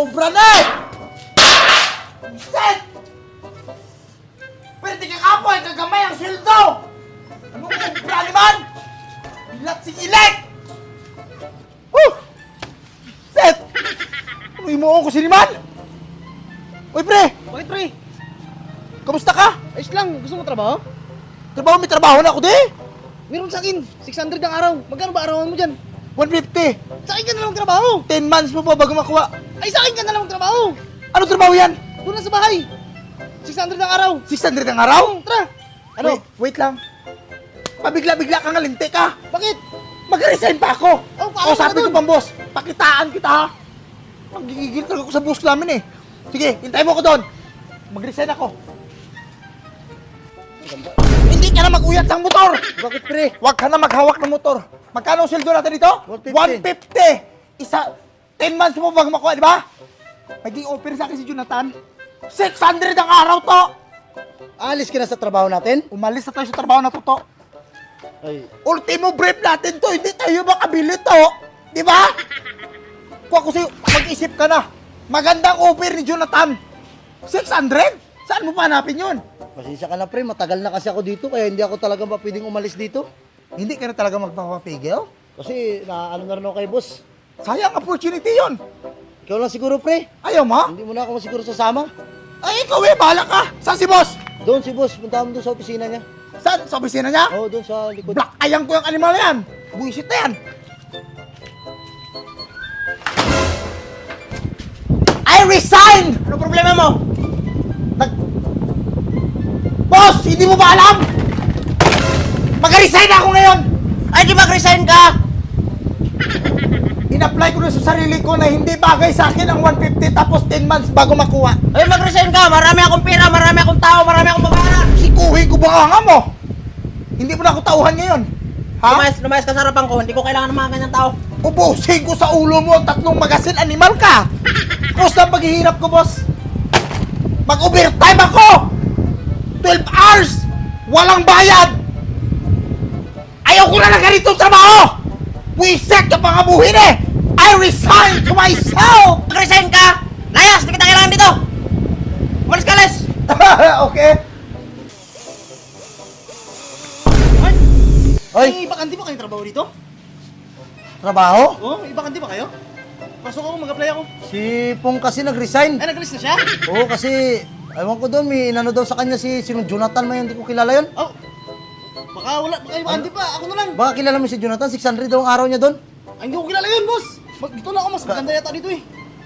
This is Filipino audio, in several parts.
Sobra na eh! Set! Pwede ka kapo ay kagamay ang sweldo! Anong sobra naman? Bilat si Ilek! Woo! Set! Ano imuong ko siniman? Uy pre! Bakit pre? Kamusta ka? Ayos lang, gusto mo trabaho? Trabaho may trabaho na ako di! Meron sa akin, 600 ang araw. Magkano ba arawan mo dyan? 150! Sa akin ka na lang trabaho. 10 months mo pa bago makuha. Ay, sa akin ka na lang trabaho. Ano trabaho yan? Doon na sa bahay. 600 ang araw. 600 ang araw? Tara. Ano? Wait, wait lang. Pabigla-bigla ka nga lintik ka. Bakit? Mag-resign pa ako. Oh, paano o, sabi ka ko dun? pang boss, pakitaan kita ha. Magigigil talaga ako sa boss namin eh. Sige, hintay mo ko doon. Mag-resign ako. Hindi ka na mag-uyat sa motor. Bakit pre? Huwag ka na maghawak ng motor. Magkano ang sweldo natin dito? 150. 150. Isa, 10 months mo bago makuha, di ba? Naging offer sa akin si Jonathan. 600 ang araw to. Alis ka na sa trabaho natin? Umalis na tayo sa trabaho na to, to. Ay. Ultimo brief natin to, hindi tayo makabili to. Di ba? Kung ako sa'yo, mag-isip ka na. Magandang offer ni Jonathan. 600? Saan mo pa hanapin yun? Pasensya ka na pre, matagal na kasi ako dito kaya hindi ako talaga pa pwedeng umalis dito. Hindi ka na talaga magpapapigil? Kasi naano na rin ako kay boss. Sayang opportunity yun. Ikaw lang siguro pre. Ayaw mo? Hindi mo na ako siguro sasama. Ay, ikaw eh, bahala ka. Saan si boss? Doon si boss, punta mo doon sa opisina niya. Saan? Sa opisina niya? Oo, doon sa likod. Black ayang ko yung animal na yan. Buisit na yan. I resign! Ano problema mo? Nag... Boss, hindi mo ba alam? Mag-resign ako ngayon! Ay, di mag-resign ka? In-apply ko na sa sarili ko na hindi bagay sa akin ang 150 tapos 10 months bago makuha. Ay, mag-resign ka. Marami akong pera, marami akong tao, marami akong babayaran. Sikuhin ko ba nga mo? Hindi mo na ako tauhan ngayon. Ha? Lumayas, lumayas ka sa harapan ko. Hindi ko kailangan ng mga ganyang tao. Ubusin ko sa ulo mo ang tatlong magasin animal ka! Tapos ang paghihirap ko, boss. Mag-overtime ako! 12 hours! Walang bayad! Ayaw ko na ng ganitong trabaho! Wiset ka pang abuhin eh! I resign to myself! Mag-resign ka! Layas, hindi kita kailangan dito! Umalis ka, Les! okay? Ay! Hoy. Ay, bakante ba kayong trabaho dito? Trabaho? Oo, oh, ibakante ba kayo? Pasok ako, mag-apply ako. Si Pong kasi nag-resign. Ay, nag-alis na siya? Oo, kasi, ewan ko doon, may inano daw sa kanya si, si Jonathan may hindi ko kilala yon. Oh. Baka wala, baka ibakante pa. Ako na lang. Baka kilala mo si Jonathan, 600 daw ang araw niya doon. Ay, hindi ko kilala yun, boss. Mag, dito lang ako, mas maganda yata dito eh.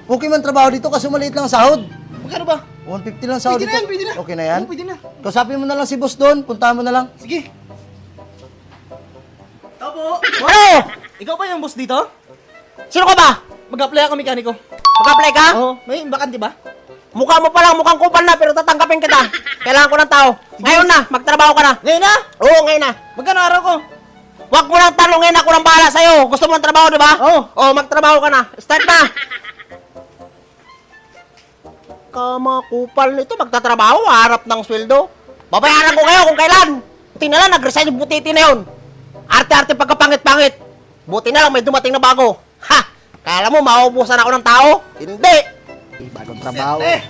Okay man trabaho dito kasi maliit lang ang sahod. Magkano ba? 150 lang ang sahod Pwede na dito. yan, pwede na. Okay na yan? Oo, pwede na. Kausapin mo na lang si boss doon, puntahan mo na lang. Sige. Opo. Ano? Ikaw ba yung boss dito? Sino ka ba? Mag-apply ako mekaniko. Mag-apply ka? Oo, may bakante ba? Mukha mo pa lang, mukhang kupal na, pero tatanggapin kita. Kailangan ko ng tao. Ngayon na, magtrabaho ka na. Ngayon na? Oo, ngayon na. Magkano araw ko? Huwag mo nang tanongin ako ng bahala sa'yo. Gusto mo ng trabaho, di ba? Oo. Oo, magtrabaho ka na. Start na. Kama kupal nito, magtatrabaho, harap ng sweldo. Babayaran ko kayo kung kailan. Buti na lang, nag-resign yung butiti na yun. Arte-arte pagkapangit-pangit. Buti na lang, may dumating na bago. Kala mo, mauubusan ako ng tao? Hindi. Eh, bagong trabaho. Eh,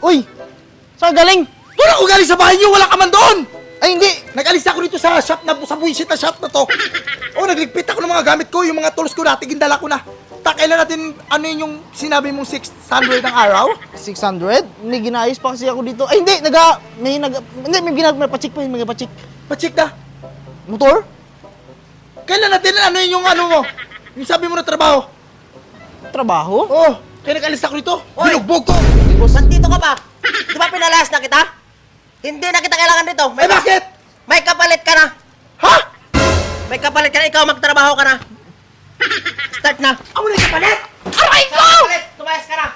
Uy! Saan galing? doon ako galing sa bahay niyo, wala ka man doon! Ay, hindi. Nag-alis ako dito sa shop na, sa buwisit na shop na to. Oh, nagligpit ako ng mga gamit ko, yung mga tools ko dati, gindala ko na. Takailan natin, ano yun yung sinabi mong 600 ang araw? 600? Hindi ginayos pa kasi ako dito. Ay, hindi. Naga, may naga, hindi, may ginagawa, may pacheck pa yun, may pacheck. Pacheck na. Motor? Kailan natin, ano yun yung ano mo? Yung sabi mo na trabaho. Trabaho? Oh, kaya nag-alis ako dito. Oy! Binugbog ko. Nandito ka pa. Di ba pinalayas na kita? Hindi na kita kailangan dito. Eh, bakit? May kapalit ka na. Ha? May kapalit ka na. Ikaw magtrabaho ka na. Start na. Ako na yung kapalit? Aray ko! Kapalit! Tumayas ka na.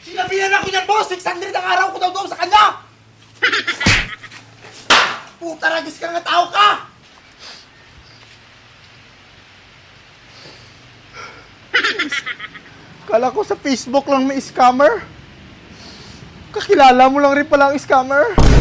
Sinabihan ako niyan, boss. 600 ang araw ko daw doon sa kanya. Puta, ragis ka nga tao ka. Kala ko sa Facebook lang may scammer. Kakilala mo lang rin pala ang scammer.